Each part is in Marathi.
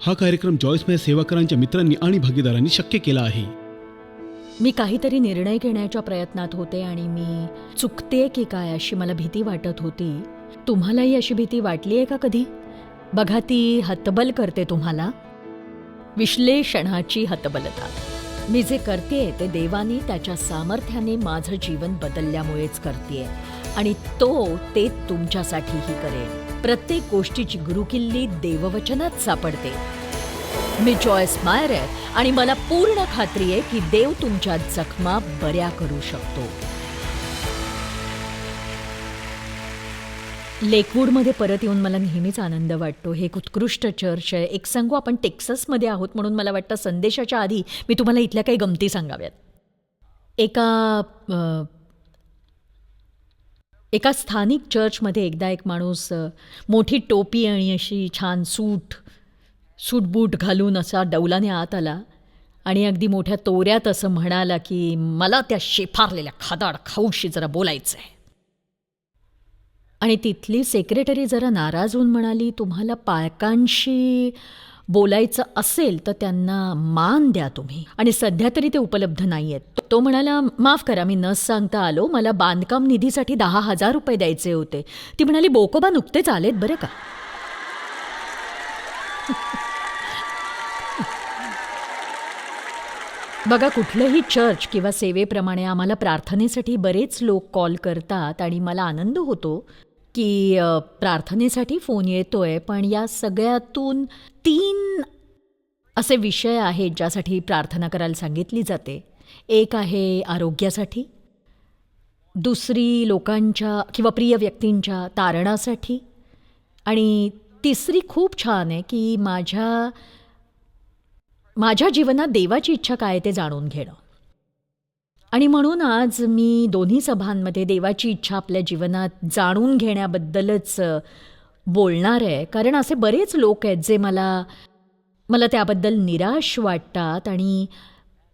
हा कार्यक्रम जॉईसमय सेवाकरांच्या मित्रांनी आणि भागीदारांनी शक्य केला आहे. मी काहीतरी निर्णय घेण्याच्या प्रयत्नात होते आणि मी चुकते की काय अशी मला भीती वाटत होती. तुम्हालाही अशी भीती वाटली आहे का कधी? बघा ती हतबल करते तुम्हाला. विश्लेषणाची हतबलता. मी जे करते ते देवाने त्याच्या सामर्थ्याने माझं जीवन बदलल्यामुळेच करते आणि तो ते तुमच्यासाठीही करेल. प्रत्येक गोष्टीची गुरुकिल्ली देववचनात सापडते. मी जॉयस मायर आहे आणि मला पूर्ण खात्री आहे की देव तुमच्या जखमा बऱ्या करू शकतो. लेकवूडमध्ये परत येऊन मला नेहमीच आनंद वाटतो. हे एक उत्कृष्ट चर्च आहे. एक सांगू आपण टेक्सासमध्ये आहोत म्हणून मला वाटतं संदेशाच्या आधी मी तुम्हाला इथल्या काही गमती सांगाव्यात. एका एका स्थानिक चर्चमध्ये एकदा एक माणूस मोठी टोपी आणि अशी छान सूट सूटबूट घालून असा डौलाने आत आला आणि अगदी मोठ्या तोऱ्यात असं म्हणाला की मला त्या शेफारलेल्या खादाड खाऊशी जरा बोलायचं आहे आणि तिथली सेक्रेटरी जरा नाराज होऊन म्हणाली तुम्हाला पालकांशी बोलायचं असेल तर त्यांना मान द्या तुम्ही. आणि सध्या तरी ते उपलब्ध नाही आहेत तो म्हणाला माफ करा मी न सांगता आलो. मला बांधकाम निधीसाठी दहा हजार रुपये द्यायचे होते. ती म्हणाली बोकोबा नुकतेच आलेत बरं का? बघा कुठलंही चर्च किंवा सेवेप्रमाणे आम्हाला प्रार्थनेसाठी बरेच लोक कॉल करतात आणि मला आनंद होतो. की प्रार्थनेसाठी फोन येतो आहे पण या सगळ्यातून तीन असे विषय आहेत ज्यासाठी प्रार्थना करायला सांगितली जाते. एक आहे आरोग्यासाठी दुसरी लोकांच्या किंवा प्रिय व्यक्तींच्या तारणासाठी आणि तिसरी खूप छान आहे की माझ्या माझ्या जीवनात देवाची इच्छा काय आहे ते जाणून घेणं. आणि म्हणून आज मी दोन्ही सभांमध्ये देवाची इच्छा आपल्या जीवनात जाणून घेण्याबद्दलच बोलणार आहे. कारण असे बरेच लोक आहेत जे मला मला त्याबद्दल निराश वाटतात आणि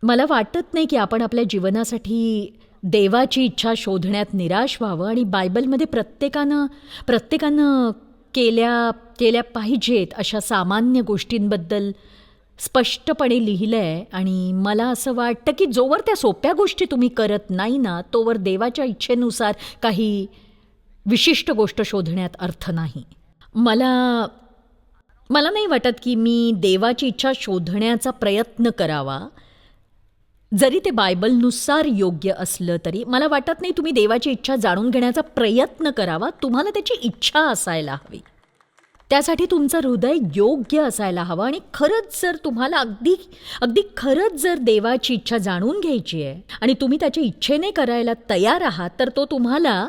मला वाटत नाही की आपण आपल्या जीवनासाठी देवाची इच्छा शोधण्यात निराश व्हावं आणि बायबलमध्ये प्रत्येकानं प्रत्येकानं केल्या केल्या पाहिजेत अशा सामान्य गोष्टींबद्दल स्पष्टपणे लिहिलं आहे आणि मला असं वाटतं की जोवर त्या सोप्या गोष्टी तुम्ही करत नाही ना तोवर देवाच्या इच्छेनुसार काही विशिष्ट गोष्ट शोधण्यात अर्थ नाही. मला मला नाही वाटत की मी देवाची इच्छा शोधण्याचा प्रयत्न करावा. जरी ते बायबलनुसार योग्य असलं तरी मला वाटत नाही तुम्ही देवाची इच्छा जाणून घेण्याचा प्रयत्न करावा. तुम्हाला त्याची इच्छा असायला हवी. त्यासाठी तुमचं हृदय योग्य असायला हवं आणि खरंच जर तुम्हाला अगदी अगदी खरंच जर देवाची इच्छा जाणून घ्यायची आहे आणि तुम्ही त्याच्या इच्छेने करायला तयार आहात तर तो तुम्हाला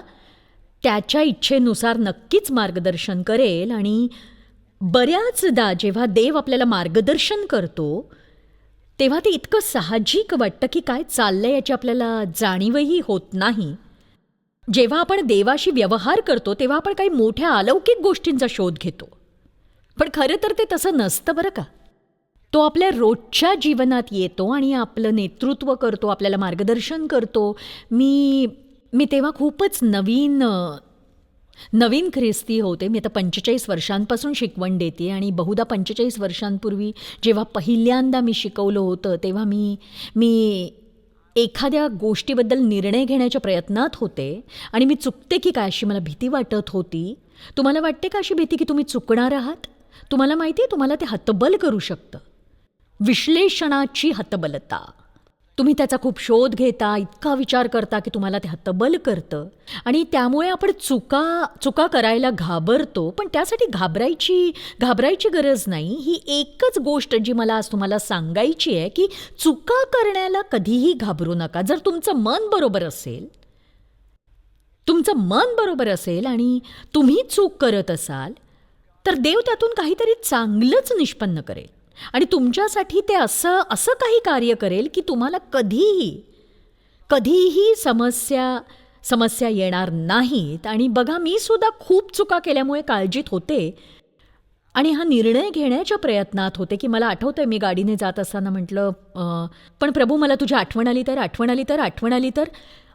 त्याच्या इच्छेनुसार नक्कीच मार्गदर्शन करेल आणि बऱ्याचदा जेव्हा देव आपल्याला मार्गदर्शन करतो तेव्हा ते इतकं साहजिक वाटतं की काय चाललं याची आपल्याला जाणीवही होत नाही. जेव्हा आपण देवाशी व्यवहार करतो तेव्हा आपण काही मोठ्या अलौकिक गोष्टींचा शोध घेतो. पण खरं तर ते तसं नसतं बरं का? तो आपल्या रोजच्या जीवनात येतो आणि आपलं नेतृत्व करतो आपल्याला मार्गदर्शन करतो. मी मी तेव्हा खूपच नवीन नवीन ख्रिस्ती होते. मी आता पंचेचाळीस वर्षांपासून शिकवण देते आणि बहुधा पंचेचाळीस वर्षांपूर्वी जेव्हा पहिल्यांदा मी शिकवलं होतं तेव्हा मी मी एखाद्या गोष्टीबद्दल निर्णय घेण्याच्या प्रयत्नात होते आणि मी चुकते की काय अशी मला भीती वाटत होती तुम्हाला वाटते का अशी भीती की तुम्ही चुकणार आहात? तुम्हाला माहिती आहे तुम्हाला ते हतबल करू शकतं. विश्लेषणाची हतबलता. तुम्ही त्याचा खूप शोध घेता इतका विचार करता की तुम्हाला ते हतबल करतं. आणि त्यामुळे आपण चुका चुका करायला घाबरतो पण त्यासाठी घाबरायची घाबरायची गरज नाही. ही एकच गोष्ट जी मला आज तुम्हाला सांगायची आहे की चुका करण्याला कधीही घाबरू नका. जर तुमचं मन बरोबर असेल तुमचं मन बरोबर असेल आणि तुम्ही चूक करत असाल तर देव त्यातून काहीतरी चांगलंच निष्पन्न करेल. आणि तुमच्यासाठी ते असं असं काही कार्य करेल की तुम्हाला कधीही कधीही समस्या समस्या येणार नाहीत. आणि बघा मी सुद्धा खूप चुका केल्यामुळे काळजीत होते. आणि हा निर्णय घेण्याच्या प्रयत्नात होते की मला आठवतंय मी गाडीने जात असताना म्हटलं पण प्रभू मला तुझी आठवण आली तर आठवण आली तर आठवण आली तर.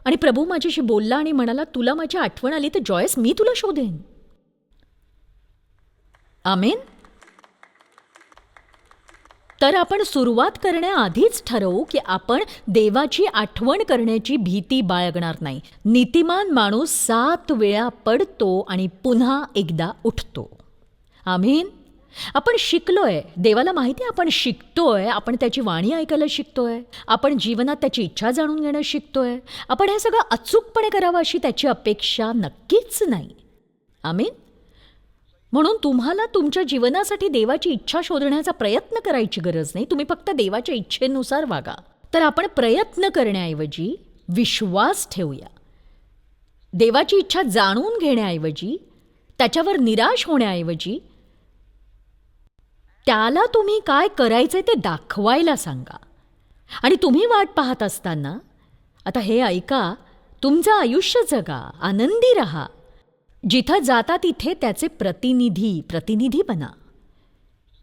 आणि प्रभू माझ्याशी बोलला आणि म्हणाला तुला माझी आठवण आली तर जॉयस मी तुला शोधेन. आमेन? तर आपण सुरुवात करण्याआधीच ठरवू की आपण देवाची आठवण करण्याची भीती बाळगणार नाही. नीतिमान माणूस सात वेळा पडतो आणि पुन्हा एकदा उठतो. आमीन? आपण शिकलोय. देवाला माहिती आहे आपण शिकतोय. आपण त्याची वाणी ऐकायला शिकतोय. आपण जीवनात त्याची इच्छा जाणून घेणं शिकतोय. आपण हे सगळं अचूकपणे करावं अशी त्याची अपेक्षा नक्कीच नाही. आमीन? म्हणून तुम्हाला तुमच्या जीवनासाठी देवाची इच्छा शोधण्याचा प्रयत्न करायची गरज नाही. तुम्ही फक्त देवाच्या इच्छेनुसार वागा. तर आपण प्रयत्न करण्याऐवजी विश्वास ठेवूया. देवाची इच्छा जाणून घेण्याऐवजी त्याच्यावर निराश होण्याऐवजी त्याला तुम्ही काय करायचंय ते दाखवायला सांगा. आणि तुम्ही वाट पाहत असताना आता हे ऐका तुमचं आयुष्य जगा आनंदी रहा. जिथं जाता तिथे त्याचे प्रतिनिधी प्रतिनिधी बना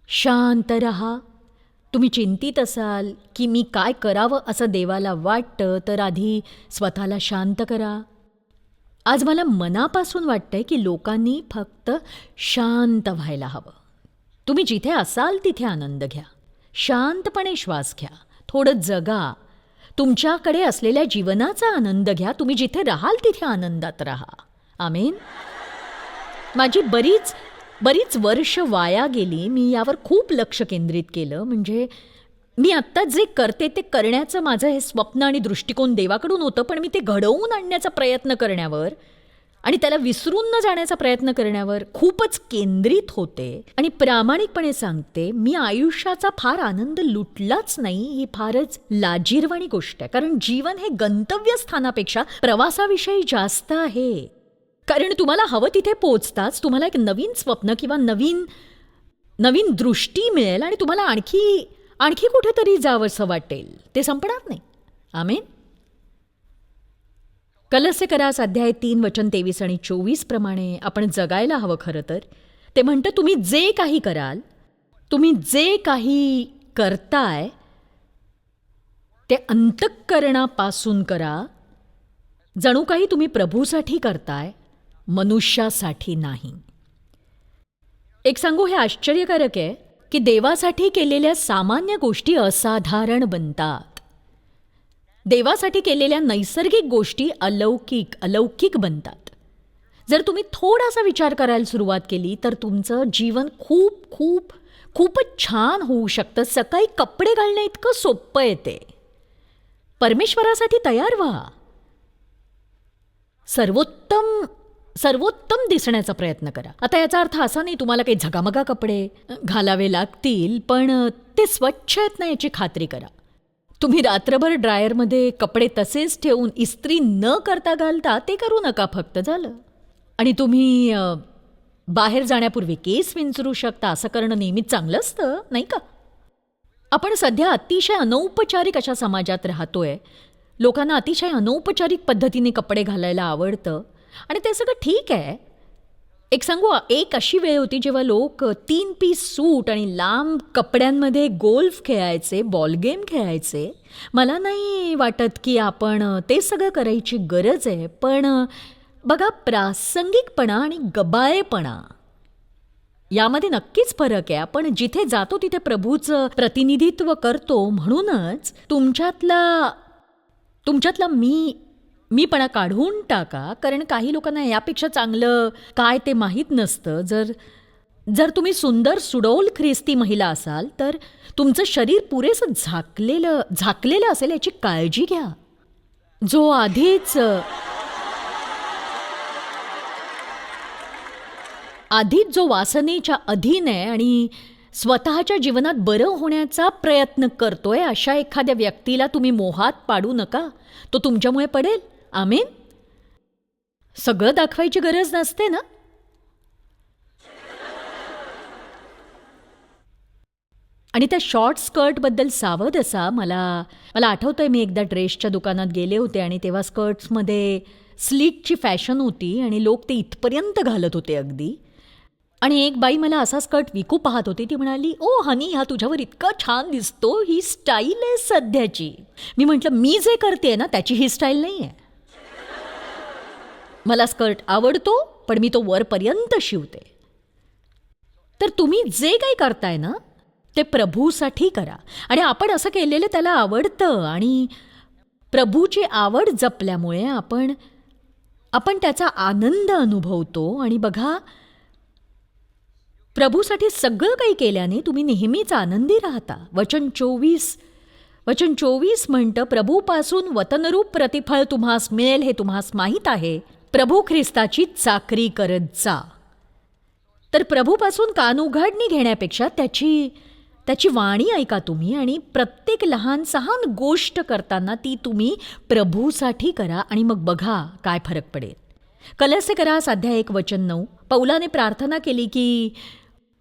शांत रहा. तुम्ही चिंतित असाल की मी काय करावं असं देवाला वाटतं तर आधी स्वतःला शांत करा. आज मला मनापासून वाटतंय की लोकांनी फक्त शांत व्हायला हवं. तुम्ही जिथे असाल तिथे आनंद घ्या. शांतपणे श्वास घ्या. थोडं जगा. तुमच्याकडे असलेल्या जीवनाचा आनंद घ्या. तुम्ही जिथे राहाल तिथे आनंदात राहा. आमेन. माझी बरीच बरीच वर्ष वाया गेली. मी यावर खूप लक्ष केंद्रित केलं. म्हणजे मी आत्ता जे करते ते करण्याचं माझं हे स्वप्न आणि दृष्टिकोन देवाकडून होतं पण मी ते घडवून आणण्याचा प्रयत्न करण्यावर आणि त्याला विसरून न जाण्याचा प्रयत्न करण्यावर खूपच केंद्रित होते. आणि प्रामाणिकपणे सांगते मी आयुष्याचा फार आनंद लुटलाच नाही. ही फारच लाजीरवाणी गोष्ट आहे. कारण जीवन हे गंतव्यस्थानापेक्षा प्रवासाविषयी जास्त आहे. कारण तुम्हाला हवं तिथे पोचताच तुम्हाला एक नवीन स्वप्न किंवा नवीन नवीन दृष्टी मिळेल आणि तुम्हाला आणखी आणखी कुठेतरी जावंसं वाटेल. ते संपणार नाही. आमेन. कलस्य करास अध्याय तीन वचन तेवीस आणि चोवीस प्रमाणे आपण जगायला हवं खरं तर ते म्हणतं तुम्ही जे काही कराल तुम्ही जे काही करताय ते अंतःकरणापासून करा. जणू काही तुम्ही प्रभूसाठी करताय मनुष्यासाठी नाही. एक सांगू हे आश्चर्यकारक आहे की देवासाठी केलेल्या सामान्य गोष्टी असाधारण बनतात. देवासाठी केलेल्या नैसर्गिक गोष्टी अलौकिक अलौकिक बनतात. जर तुम्ही थोडासा विचार करायला सुरुवात केली तर तुमचं जीवन खूप खूप खूपच छान होऊ शकतं. सकाळी कपडे घालणं इतकं सोपं येते परमेश्वरासाठी तयार व्हा. सर्वोत्तम सर्वोत्तम दिसण्याचा प्रयत्न करा. आता याचा अर्थ असा नाही तुम्हाला काही झगामगा कपडे घालावे लागतील पण ते स्वच्छ आहेत ना याची खात्री करा. तुम्ही रात्रभर ड्रायरमध्ये कपडे तसेच ठेवून इस्त्री न करता घालता ते करू नका फक्त झालं. आणि तुम्ही बाहेर जाण्यापूर्वी केस विंचरू शकता असं करणं नेहमीच चांगलं असतं नाही का? आपण सध्या अतिशय अनौपचारिक अशा समाजात राहतोय. लोकांना अतिशय अनौपचारिक पद्धतीने कपडे घालायला आवडतं. आणि ते सगळं ठीक आहे. एक सांगू एक अशी वेळ होती जेव्हा लोक तीन पीस सूट आणि लांब कपड्यांमध्ये गोल्फ खेळायचे बॉल गेम खेळायचे. मला नाही वाटत की आपण ते सगळं करायची गरज आहे पण बघा प्रासंगिकपणा आणि गबाळेपणा. यामध्ये नक्कीच फरक आहे. आपण जिथे जातो तिथे प्रभूचं प्रतिनिधित्व करतो. म्हणूनच तुमच्यातला तुमच्यातला मी मीपणा काढून टाका कारण काही लोकांना यापेक्षा चांगलं काय ते माहीत नसतं. जर जर तुम्ही सुंदर सुडौल ख्रिस्ती महिला असाल तर तुमचं शरीर पुरेसं झाकलेलं झाकलेलं असेल याची काळजी घ्या. जो आधीच आधीच जो वासनेच्या अधीन आहे आणि स्वतःच्या जीवनात बरं होण्याचा प्रयत्न करतोय अशा एखाद्या व्यक्तीला तुम्ही मोहात पाडू नका. तो तुमच्यामुळे पडेल. आमीन? सगळं दाखवायची गरज नसते ना? आणि त्या शॉर्ट स्कर्टबद्दल सावध असा. मला मला आठवतंय मी एकदा ड्रेसच्या दुकानात गेले होते आणि तेव्हा स्कर्ट्समध्ये स्लीटची फॅशन होती आणि लोक ते इथपर्यंत घालत होते अगदी. आणि एक बाई मला असा स्कर्ट विकू पाहत होती ती म्हणाली ओ हनी हा तुझ्यावर इतका छान दिसतो. ही स्टाईल आहे सध्याची. मी म्हटलं मी जे करते ना त्याची ही स्टाईल नाही आहे मला स्कर्ट आवडतो पण मी तो वरपर्यंत शिवते. तर तुम्ही जे काही करताय ना ते प्रभूसाठी करा. आणि आपण असं केलेलं त्याला आवडतं आणि प्रभूची आवड जपल्यामुळे आपण आपण त्याचा आनंद अनुभवतो. आणि बघा प्रभूसाठी सगळं काही केल्याने तुम्ही नेहमीच आनंदी राहता. वचन चोवीस वचन चोवीस म्हणतं प्रभूपासून वतनरूप प्रतिफळ तुम्हास मिळेल हे तुम्हास माहीत आहे. प्रभू ख्रिस्ताची चाकरी करत जा. तर प्रभूपासून कानउघाडणी घेण्यापेक्षा त्याची त्याची वाणी ऐका तुम्ही आणि प्रत्येक लहान सहान गोष्ट करताना ती तुम्ही प्रभूसाठी करा आणि मग बघा काय फरक पडेल. कलसे करा साध्या एक वचन नऊ. पौलाने प्रार्थना केली की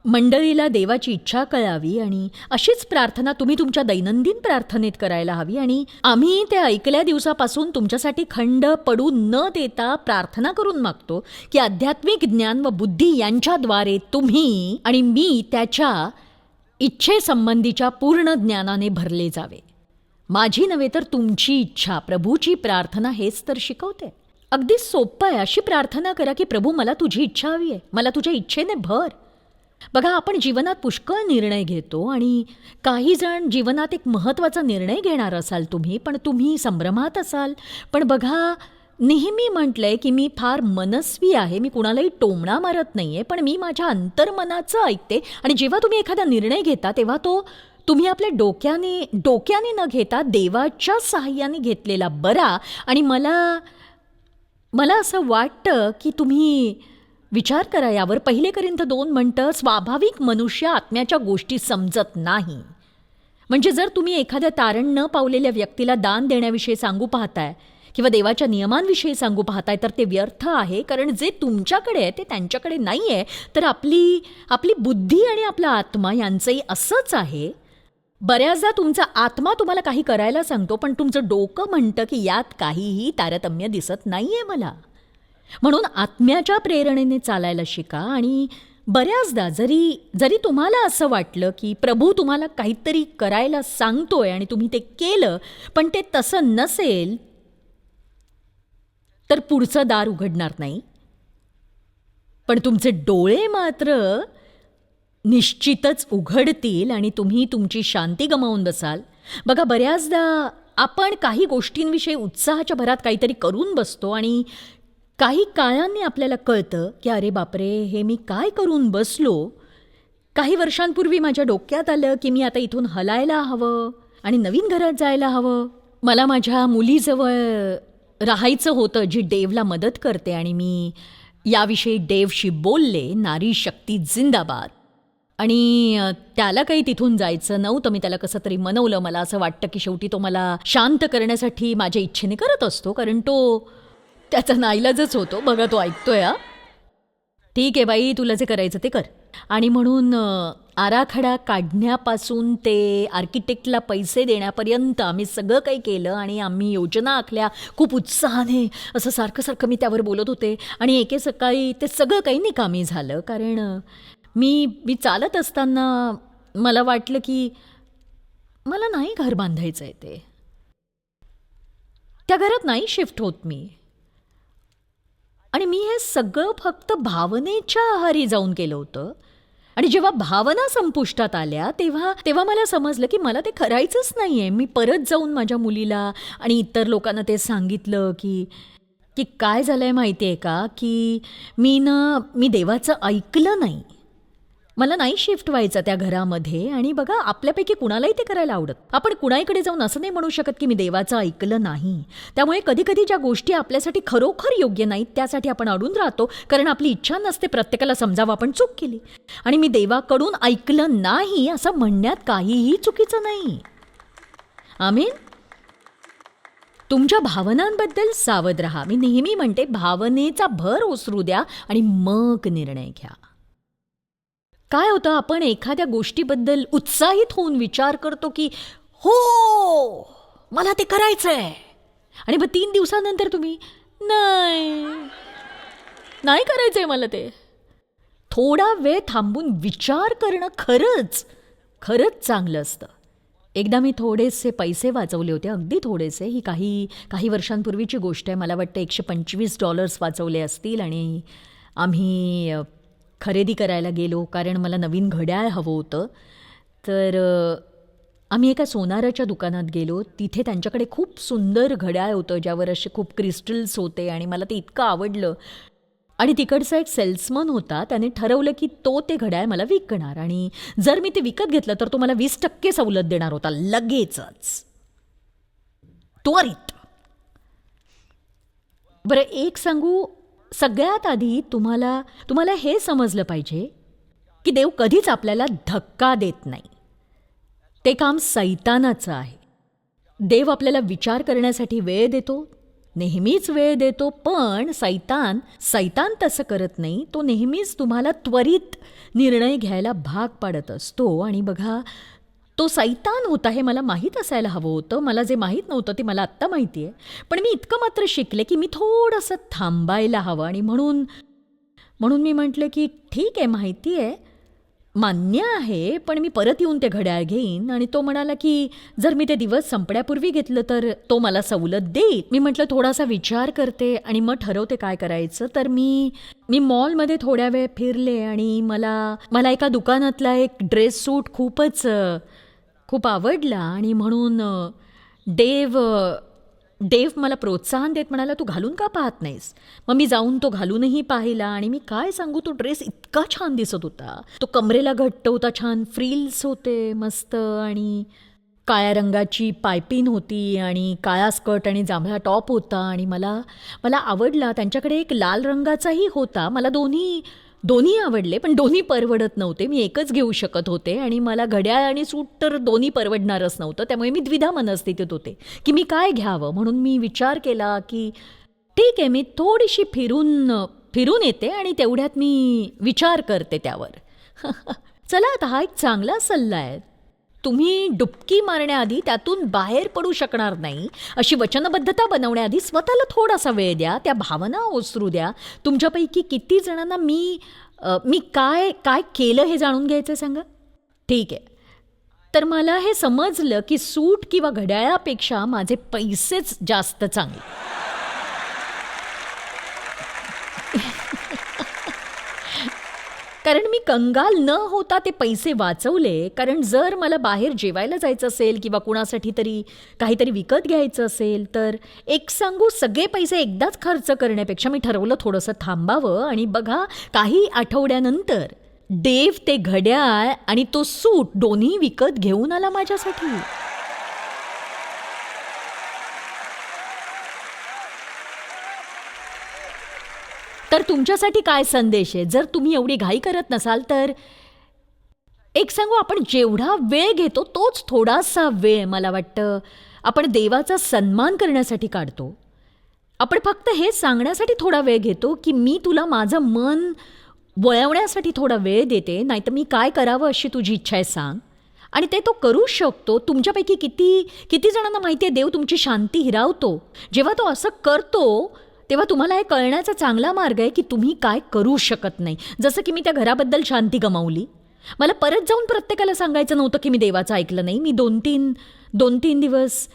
मंडळीला देवाची इच्छा कळावी आणि अशीच प्रार्थना तुम्ही तुमच्या दैनंदिन प्रार्थनेत करायला हवी आणि आम्ही त्या ऐकल्या दिवसापासून तुमच्यासाठी खंड पडू न देता प्रार्थना करून मागतो की आध्यात्मिक ज्ञान व बुद्धी यांच्याद्वारे तुम्ही आणि मी त्याच्या इच्छेसंबंधीच्या पूर्ण ज्ञानाने भरले जावे. माझी नव्हे तर तुमची इच्छा प्रभूची प्रार्थना हेच तर शिकवते. अगदी सोपं आहे अशी प्रार्थना करा की प्रभू मला तुझी इच्छा हवी आहे. मला तुझ्या इच्छेने भर. बघा आपण जीवनात पुष्कळ निर्णय घेतो आणि काही जण जीवनात एक महत्त्वाचा निर्णय घेणार असाल तुम्ही पण तुम्ही संभ्रमात असाल. पण बघा नेहमी म्हटलं आहे की मी फार मनस्वी आहे मी कुणालाही टोमणा मारत नाही आहे पण मी माझ्या अंतर्मनाचं ऐकते आणि जेव्हा तुम्ही एखादा निर्णय घेता तेव्हा तो तुम्ही आपल्या डोक्याने डोक्याने न घेता देवाच्या सहाय्याने घेतलेला बरा. आणि मला मला असं वाटतं की तुम्ही विचार करा यावर. पहिले करिंथ दोन म्हणतं स्वाभाविक मनुष्य आत्म्याच्या गोष्टी समजत नाही. म्हणजे जर तुम्ही एखाद्या तारण न पावलेल्या व्यक्तीला दान देण्याविषयी सांगू पाहताय किंवा देवाच्या नियमांविषयी सांगू पाहताय तर ते व्यर्थ आहे. कारण जे तुमच्याकडे आहे ते त्यांच्याकडे नाही आहे तर आपली आपली बुद्धी आणि आपला आत्मा यांचंही असंच आहे. बऱ्याचदा तुमचा आत्मा तुम्हाला काही करायला सांगतो पण तुमचं डोकं म्हणतं की यात काहीही तारतम्य दिसत नाही आहे मला. म्हणून आत्म्याच्या प्रेरणेने चालायला शिका आणि बऱ्याचदा जरी जरी तुम्हाला असं वाटलं की प्रभू तुम्हाला काहीतरी करायला सांगतोय आणि तुम्ही ते केलं पण ते तसं नसेल तर पुढचं दार उघडणार नाही. पण तुमचे डोळे मात्र निश्चितच उघडतील आणि तुम्ही तुमची शांती गमावून बसाल. बघा बऱ्याचदा आपण काही गोष्टींविषयी उत्साहाच्या भरात काहीतरी करून बसतो आणि काही काळांनी आपल्याला कळतं की अरे बापरे हे मी काय करून बसलो? काही वर्षांपूर्वी माझ्या डोक्यात आलं की मी आता इथून हलायला हवं आणि नवीन घरात जायला हवं. मला माझ्या मुलीजवळ राहायचं होतं जी डेवला मदत करते आणि मी याविषयी डेवशी बोलले नारी शक्ती जिंदाबाद. आणि त्याला काही तिथून जायचं नव्हतं मी त्याला कसं तरी मनवलं. मला असं वाटतं की शेवटी तो मला शांत करण्यासाठी माझ्या इच्छेने करत असतो कारण तो त्याचा नाईलाजच होतो. बघा तो ऐकतोय हा. ठीक आहे बाई तुला जे करायचं ते कर. आणि म्हणून आराखडा काढण्यापासून ते आर्किटेक्टला पैसे देण्यापर्यंत आम्ही सगळं काही केलं आणि आम्ही योजना आखल्या. खूप उत्साहाने असं सारखं सारखं मी त्यावर बोलत होते. आणि एके सकाळी ते सगळं काही निकामी झालं. कारण मी मी चालत असताना मला वाटलं की मला नाही घर बांधायचं आहे ते. त्या घरात नाही शिफ्ट होत मी. आणि मी हे सगळं फक्त भावनेच्या आहारी जाऊन केलं होतं. आणि जेव्हा भावना संपुष्टात आल्या तेव्हा तेव्हा मला समजलं की मला ते करायचंच नाही आहे मी परत जाऊन माझ्या मुलीला आणि इतर लोकांना ते सांगितलं की की काय झालं आहे माहिती आहे का? की मी ना मी देवाचं ऐकलं नाही. मला नाही शिफ्ट व्हायचं त्या घरामध्ये आणि बघा आपल्यापैकी कुणालाही ते करायला आवडत. आपण कुणाईकडे जाऊन असं नाही म्हणू शकत की मी देवाचं ऐकलं नाही. त्यामुळे कधी कधी ज्या गोष्टी आपल्यासाठी खरोखर योग्य नाहीत त्यासाठी आपण अडून राहतो कारण आपली इच्छा नसते प्रत्येकाला समजावं आपण चूक केली. आणि मी देवाकडून ऐकलं नाही असं म्हणण्यात काहीही चुकीचं नाही. आमीन? तुमच्या भावनांबद्दल सावध रहा. मी नेहमी म्हणते भावनेचा भर ओसरू द्या आणि मग निर्णय घ्या. काय होतं आपण एखाद्या गोष्टीबद्दल उत्साहित होऊन विचार करतो की हो मला ते करायचं आहे आणि मग तीन दिवसानंतर तुम्ही नाही नाही करायचं आहे मला ते. थोडा वेळ थांबून विचार करणं खरंच खरंच चांगलं असतं. एकदा मी थोडेसे पैसे वाचवले होते अगदी थोडेसे. ही काही काही वर्षांपूर्वीची गोष्ट आहे. मला वाटतं एकशे पंचवीस डॉलर्स वाचवले असतील आणि आम्ही खरेदी करायला गेलो कारण मला नवीन घड्याळ हवं होतं. तर आम्ही एका सोनाराच्या दुकानात गेलो. तिथे त्यांच्याकडे खूप सुंदर घड्याळ होतं ज्यावर असे खूप क्रिस्टल्स होते आणि मला ते इतकं आवडलं. आणि तिकडचा एक सेल्समन होता त्याने ठरवलं की तो ते घड्याळ मला विकणार. आणि जर मी ते विकत घेतलं तर तो मला वीस टक्के सवलत देणार होता लगेचच. त्वरित. बरं एक सांगू सगळ्यात आधी तुम्हाला तुम्हाला हे समजलं पाहिजे की देव कधीच आपल्याला धक्का देत नाही. ते काम सैतानाचं आहे. देव आपल्याला विचार करण्यासाठी वेळ देतो नेहमीच वेळ देतो पण सैतान सैतान तसं करत नाही. तो नेहमीच तुम्हाला त्वरित निर्णय घ्यायला भाग पाडत असतो. आणि बघा तो सैतान होता हे मला माहीत असायला हवं होतं. मला जे माहीत नव्हतं ते मला आत्ता माहिती आहे. पण मी इतकं मात्र शिकले की मी थोडंसं थांबायला हवं आणि म्हणून म्हणून मी म्हटलं की ठीक आहे माहिती आहे. मान्य आहे पण मी परत येऊन ते घड्याळ घेईन. आणि तो म्हणाला की जर मी ते दिवस संपण्यापूर्वी घेतलं तर तो मला सवलत देईल. मी म्हटलं थोडासा विचार करते आणि मग ठरवते काय करायचं. तर मी मी मॉलमध्ये थोड्या वेळ फिरले आणि मला मला एका दुकानातला एक ड्रेस सूट खूपच खूप आवडला आणि म्हणून डेव डेव मला प्रोत्साहन देत म्हणाला तू घालून का पाहत नाहीस? मग मी जाऊन तो घालूनही पाहिला आणि मी काय सांगू तो ड्रेस इतका छान दिसत होता. तो कमरेला घट्ट होता छान फ्रिल्स होते मस्त आणि काळ्या रंगाची पायपिन होती आणि काळा स्कर्ट आणि जांभळा टॉप होता आणि मला मला आवडला. त्यांच्याकडे एक लाल रंगाचाही होता. मला दोन्ही दोन्ही आवडले पण दोन्ही परवडत नव्हते. मी एकच घेऊ शकत होते आणि मला घड्याळ आणि सूट तर दोन्ही परवडणारच नव्हतं. त्यामुळे मी द्विधा मनस्थितीत होते की मी काय घ्यावं? म्हणून मी विचार केला की ठीक आहे मी थोडीशी फिरून फिरून येते आणि तेवढ्यात मी विचार करते त्यावर. चला आता हा एक चांगला सल्ला आहे. तुम्ही डुबकी मारण्याआधी त्यातून बाहेर पडू शकणार नाही. अशी वचनबद्धता बनवण्याआधी स्वतःला थोडासा वेळ द्या त्या भावना ओसरू द्या. तुमच्यापैकी किती जणांना मी मी काय काय केलं हे जाणून घ्यायचं सांगा? ठीक आहे. तर मला हे समजलं की सूट किंवा घड्याळापेक्षा माझे पैसेच जास्त चांगले. कारण मी कंगाल न होता ते पैसे वाचवले. कारण जर मला बाहेर जेवायला जायचं असेल किंवा कुणासाठी तरी काहीतरी विकत घ्यायचं असेल तर एक सांगू सगळे पैसे एकदाच खर्च करण्यापेक्षा मी ठरवलं थोडंसं थांबावं. आणि बघा काही आठवड्यानंतर देव ते घड्याळ आणि तो सूट दोन्ही विकत घेऊन आला माझ्यासाठी. तर तुमच्यासाठी काय संदेश आहे? जर तुम्ही एवढी घाई करत नसाल तर? एक सांगू आपण जेवढा वेळ घेतो तोच थोडासा वेळ मला वाटतं. आपण देवाचा सन्मान करण्यासाठी काढतो. आपण फक्त हे सांगण्यासाठी थोडा वेळ घेतो की मी तुला माझं मन वळवण्यासाठी थोडा वेळ देते नाहीतर मी काय करावं अशी तुझी इच्छा आहे सांग. आणि ते तो करू शकतो. तुमच्यापैकी किती किती जणांना माहिती आहे देव तुमची शांती हिरावतो. जेव्हा तो असं करतो तेव्हा तुम्हाला हे कळण्याचा चांगला मार्ग आहे की तुम्ही काय करू शकत नाही. जसं की मी त्या घराबद्दल शांती गमावली. मला परत जाऊन प्रत्येकाला सांगायचं नव्हतं की मी देवाचं ऐकलं नाही. मी दोन तीन दोन तीन दिवस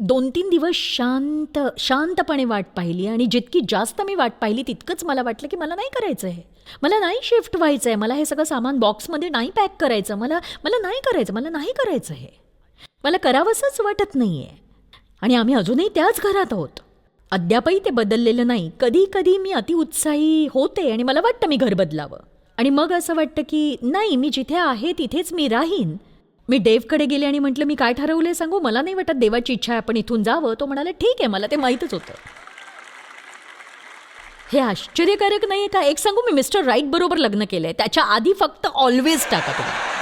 दोन तीन दिवस शांत शांतपणे वाट पाहिली आणि जितकी जास्त मी वाट पाहिली तितकंच मला वाटलं की मला नाही करायचं आहे. मला नाही शिफ्ट व्हायचं आहे. मला हे सगळं सामान बॉक्समध्ये नाही पॅक करायचं. मला मला नाही करायचं मला नाही करायचं हे मला करावंसंच वाटत नाही आहे आणि आम्ही अजूनही त्याच घरात आहोत. अद्यापही ते बदललेलं नाही. कधी कधी मी अतिउत्साही होते आणि मला वाटतं मी घर बदलावं. आणि मग असं वाटतं की नाही मी जिथे आहे तिथेच मी राहीन. मी डेवकडे गेले आणि म्हटलं मी काय ठरवलंय सांगू? मला नाही वाटत देवाची इच्छा आहे आपण इथून जावं. तो म्हणाला ठीक आहे मला ते माहीतच होतं. हे आश्चर्यकारक नाही का? एक सांगू मी मिस्टर राईट बरोबर लग्न केलंय. त्याच्या आधी फक्त ऑलवेज टाका तुम्ही.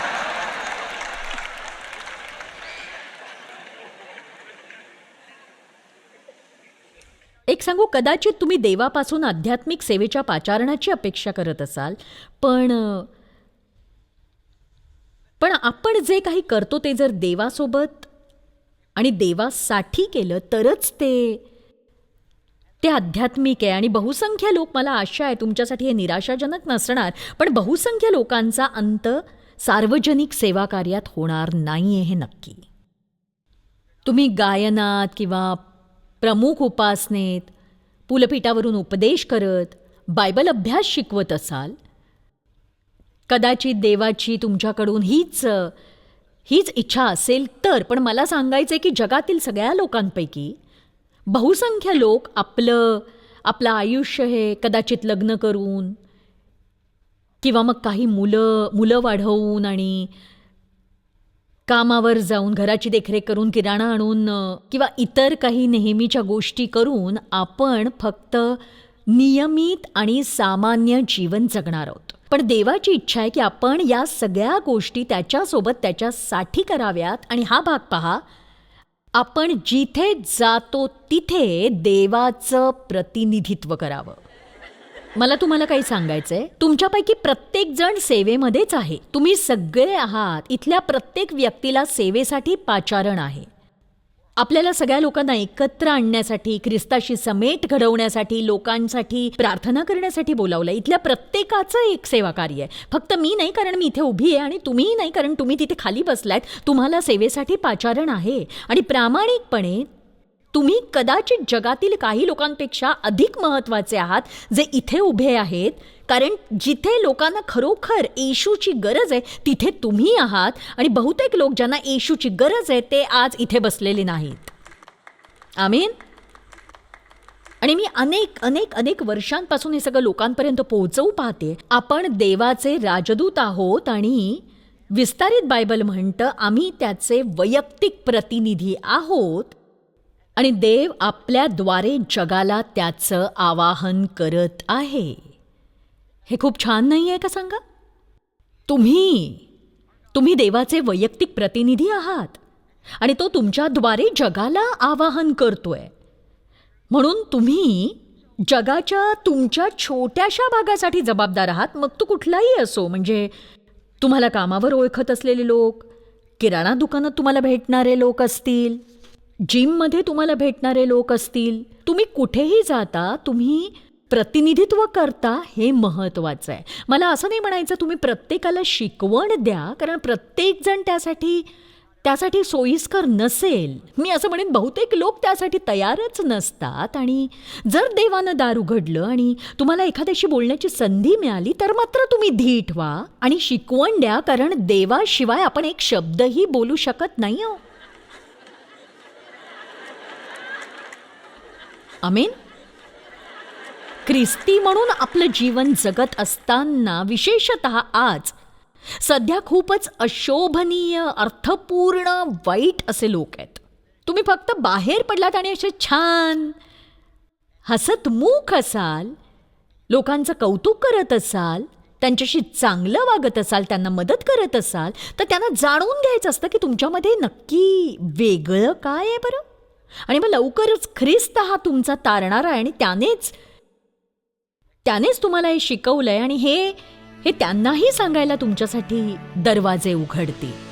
एक सांगू कदाचित तुम्ही देवापासून आध्यात्मिक सेवेच्या पाचारणाची अपेक्षा करत असाल पण पण आपण जे काही करतो ते जर देवासोबत आणि देवासाठी केलं तरच ते ते आध्यात्मिक आहे. आणि बहुसंख्य लोक मला आशा आहे तुमच्यासाठी हे निराशाजनक नसणार पण बहुसंख्य लोकांचा अंत सार्वजनिक सेवा कार्यात होणार नाही आहे हे नक्की. तुम्ही गायनात किंवा प्रमुख उपासनेत पुलपीठावरून उपदेश करत बायबल अभ्यास शिकवत असाल? कदाचित देवाची तुमच्याकडून हीच हीच इच्छा असेल तर पण मला सांगायचं की जगातील सगळ्या लोकांपैकी बहुसंख्य लोक आपलं आपलं आयुष्य हे कदाचित लग्न करून किंवा मग काही मुलं मुलं वाढवून आणि कामावर जाऊन घराची देखरेख करून किराणा आणून किंवा इतर काही नेहमीच्या गोष्टी करून आपण फक्त नियमित आणि सामान्य जीवन जगणार आहोत. पण देवाची इच्छा आहे की आपण या सगळ्या गोष्टी त्याच्यासोबत त्याच्यासाठी कराव्यात. आणि हा भाग पहा आपण जिथे जातो तिथे देवाचं प्रतिनिधित्व करावं. मला तुम्हाला काही सांगायचंय. तुमच्यापैकी प्रत्येक जण सेवेमध्येच आहे. तुम्ही सगळे आहात. इथल्या प्रत्येक व्यक्तीला सेवेसाठी पाचारण आहे. आपल्याला सगळ्या लोकांना एकत्र आणण्यासाठी ख्रिस्ताशी समेट घडवण्यासाठी लोकांसाठी प्रार्थना करण्यासाठी बोलावलं इथल्या प्रत्येकाचं एक सेवा कार्य आहे. फक्त मी नाही कारण मी इथे उभी आहे आणि तुम्हीही नाही कारण तुम्ही तिथे खाली बसलायत. तुम्हाला सेवेसाठी पाचारण आहे. आणि प्रामाणिकपणे तुम्ही कदाचित जगातील काही लोकांपेक्षा अधिक महत्त्वाचे आहात जे इथे उभे आहेत. कारण जिथे लोकांना खरोखर येशूची गरज आहे तिथे तुम्ही आहात आणि बहुतेक लोक ज्यांना येशूची गरज आहे ते आज इथे बसलेले नाहीत. आमीन? आणि मी अनेक अनेक अनेक वर्षांपासून हे सगळं लोकांपर्यंत पोहोचवू पाहते. आपण देवाचे राजदूत आहोत आणि विस्तारित बायबल म्हणतं आम्ही त्याचे वैयक्तिक प्रतिनिधी आहोत. आणि देव आपल्याद्वारे जगाला त्याचं आवाहन करत आहे. हे खूप छान नाही आहे का सांगा? तुम्ही तुम्ही देवाचे वैयक्तिक प्रतिनिधी आहात आणि तो तुमच्याद्वारे जगाला आवाहन करतोय. म्हणून तुम्ही जगाच्या तुमच्या छोट्याशा भागासाठी जबाबदार आहात मग तो कुठलाही असो म्हणजे तुम्हाला कामावर ओळखत असलेले लोक किराणा दुकानात तुम्हाला भेटणारे लोक असतील जिममध्ये तुम्हाला भेटणारे लोक असतील तुम्ही कुठेही जाता तुम्ही प्रतिनिधित्व करता हे महत्त्वाचं आहे. मला असं नाही म्हणायचं तुम्ही प्रत्येकाला शिकवण द्या कारण प्रत्येकजण त्यासाठी त्यासाठी सोयीस्कर नसेल. मी असं म्हणेन बहुतेक लोक त्यासाठी तयारच नसतात आणि जर देवानं दार उघडलं आणि तुम्हाला एखाद्याशी बोलण्याची संधी मिळाली तर मात्र तुम्ही धीट व्हा आणि शिकवण द्या कारण देवाशिवाय आपण एक शब्दही बोलू शकत नाही हो अमेन ख्रिस्ती म्हणून आपलं जीवन जगत असताना विशेषत आज सध्या खूपच अशोभनीय अर्थपूर्ण वाईट असे लोक आहेत. तुम्ही फक्त बाहेर पडलात आणि असे छान हसतमुख असाल लोकांचं कौतुक करत असाल त्यांच्याशी चांगलं वागत असाल त्यांना मदत करत असाल तर त्यांना जाणून घ्यायचं असतं की तुमच्यामध्ये नक्की वेगळं काय आहे बरं? आणि मग लवकरच ख्रिस्त हा तुमचा तारणारा आहे आणि त्यानेच त्यानेच तुम्हाला हे शिकवलंय आणि हे हे त्यांनाही सांगायला तुमच्यासाठी दरवाजे उघडतील.